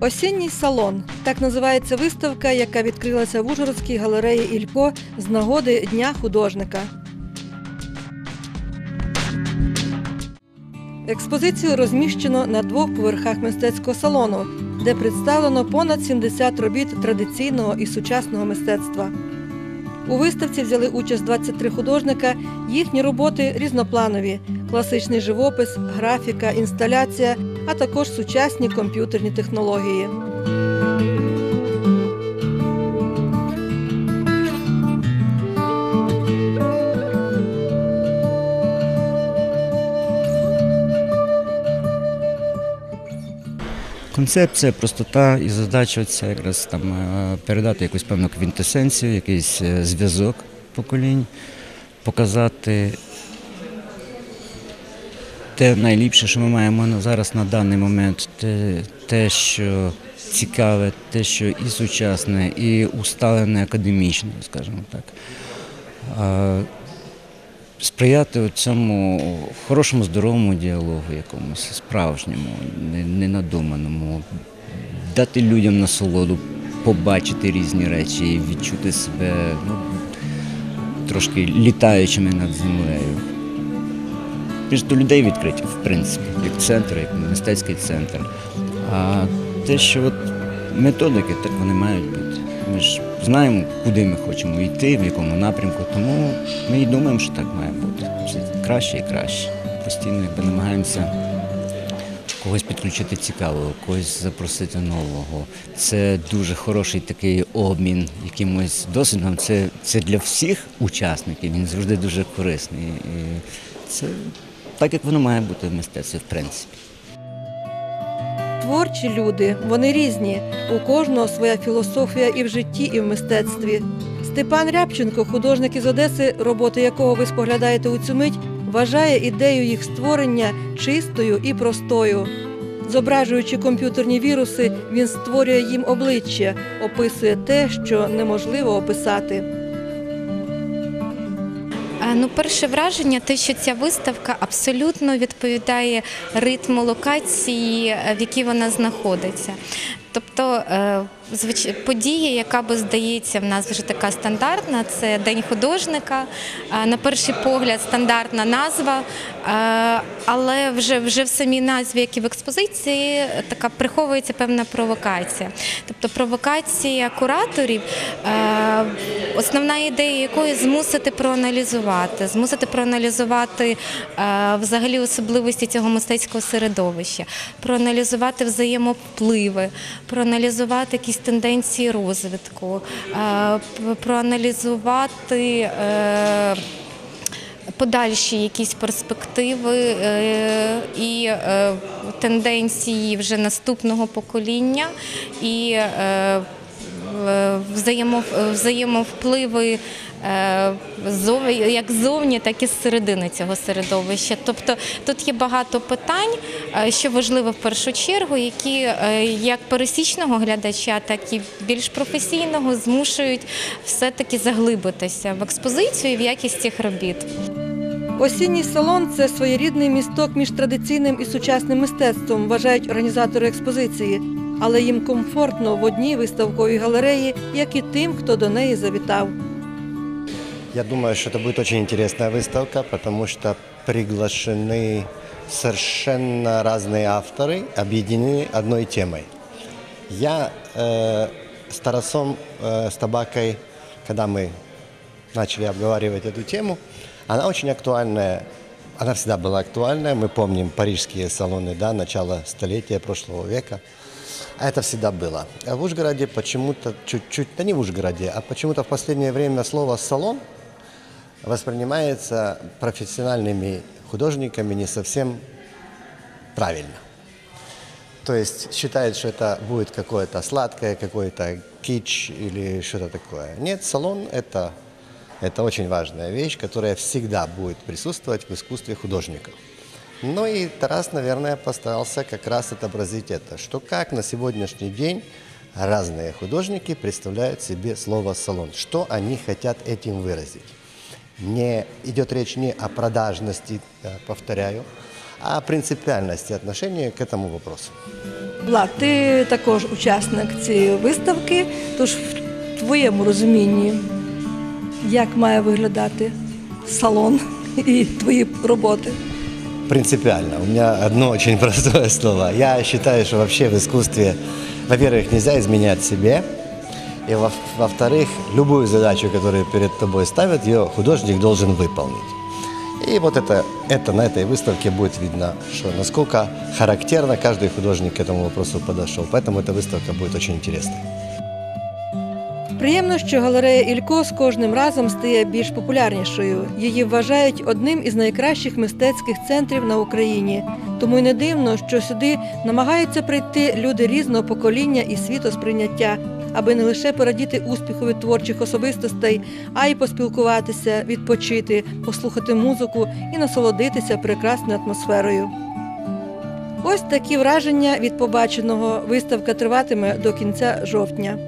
Осінній салон так називається виставка, яка відкрилася в Ужгородській галереї Ілько з нагоди Дня художника. Експозицію розміщено на двох поверхах мистецького салону, де представлено понад 70 робіт традиційного і сучасного мистецтва. У виставці взяли участь 23 художника. Їхні роботи різнопланові: класичний живопис, графіка, інсталяція, а також сучасні комп'ютерні технології. Концепція, простота і задача це якраз там е, передати якусь певну квінтесенцію, якийсь е, зв'язок поколінь, показати те найліпше, що ми маємо зараз на даний момент, те, те, що цікаве, те, що і сучасне, і усталене академічно, скажімо так. Сприяти цьому хорошому здоровому діалогу, якомусь справжньому, ненадуманому, дати людям насолоду, побачити різні речі і відчути себе ну, трошки літаючими над землею. Більш до людей відкриті, в принципі, як центр, як мистецький центр. А те, що от методики, так вони мають бути. Ми ж знаємо, куди ми хочемо йти, в якому напрямку, тому ми і думаємо, що так має бути. Все краще і краще. Постійно якби намагаємося когось підключити цікавого, когось запросити нового. Це дуже хороший такий обмін якимось досвідом. Це, це для всіх учасників, він завжди дуже корисний. І це так, як воно має бути в мистецтві, в принципі. Творчі люди, вони різні. У кожного своя філософія і в житті, і в мистецтві. Степан Рябченко, художник із Одеси, роботи якого ви споглядаєте у цю мить, вважає ідею їх створення чистою і простою. Зображуючи комп'ютерні віруси, він створює їм обличчя, описує те, що неможливо описати. Е, Ну, перше враження, те, що ця виставка абсолютно відповідає ритму локації, е, в якій вона знаходиться. Тобто е, звич- подія, яка би здається в нас вже така стандартна, це День художника. Е, На перший погляд стандартна назва, е, але вже, вже в самій назві, як і в експозиції, така приховується певна провокація. Тобто провокація кураторів, основна ідея якої змусити проаналізувати, змусити проаналізувати взагалі особливості цього мистецького середовища, проаналізувати взаємовпливи, проаналізувати якісь тенденції розвитку, е, проаналізувати. е, Подальші якісь перспективи е, і тенденції вже наступного покоління і взаємовпливи е, як ззовні, так і зсередини цього середовища. Тобто тут є багато питань, е, що важливо в першу чергу, які е, як пересічного глядача, так і більш професійного змушують все-таки заглибитися в експозицію і в якість цих робіт. Осінній салон це своєрідний місток між традиційним і сучасним мистецтвом, вважають організатори експозиції Але їм комфортно в одній виставковій галереї, як і тим, хто до неї завітав. Я думаю, что это будет очень интересная выставка, потому что приглашены совершенно разные авторы, объединены одной темой. Я э, с Тарасом, э, с Табакой, когда мы начали обговаривать эту тему, она очень актуальная. Она всегда была актуальная. Мы помним парижские салоны, да, начала столетия прошлого века. А это всегда было. А в Ужгороде почему-то чуть-чуть, да не в Ужгороде, а почему-то в последнее время слово «салон» воспринимается профессиональными художниками не совсем правильно. То есть считают, что это будет какое-то сладкое, какой-то кич или что-то такое. Нет, салон это, это очень важная вещь, которая всегда будет присутствовать в искусстве художников. Ну и Тарас, наверное, постарался как раз отобразить это, что как на сегодняшний день разные художники представляют себе слово «салон», что они хотят этим выразить. Не, идет речь не о продажности, э, повторяю, о принципиальности отношения к этому вопросу. Влад, ти також учасник цієї виставки, тож в твоєму розумінні, як має виглядати салон і твої роботи? Принципиально. У меня одно очень простое слово. Я считаю, что вообще в искусстве, во-первых, нельзя изменять себе, и во- во-вторых, любую задачу, которую перед тобой ставят, ее художник должен выполнить. И вот это, это на этой выставке будет видно, что насколько характерно каждый художник к этому вопросу подошел. Поэтому эта выставка будет очень интересной. Приємно, що галерея Ілько з кожним разом стає більш популярнішою. Її вважають одним із найкращих мистецьких центрів на Україні. Тому й не дивно, що сюди намагаються прийти люди різного покоління і світосприйняття, аби не лише порадіти успіху від творчих особистостей, а й поспілкуватися, відпочити, послухати музику і насолодитися прекрасною атмосферою. Ось такі враження від побаченого. Виставка триватиме до кінця жовтня.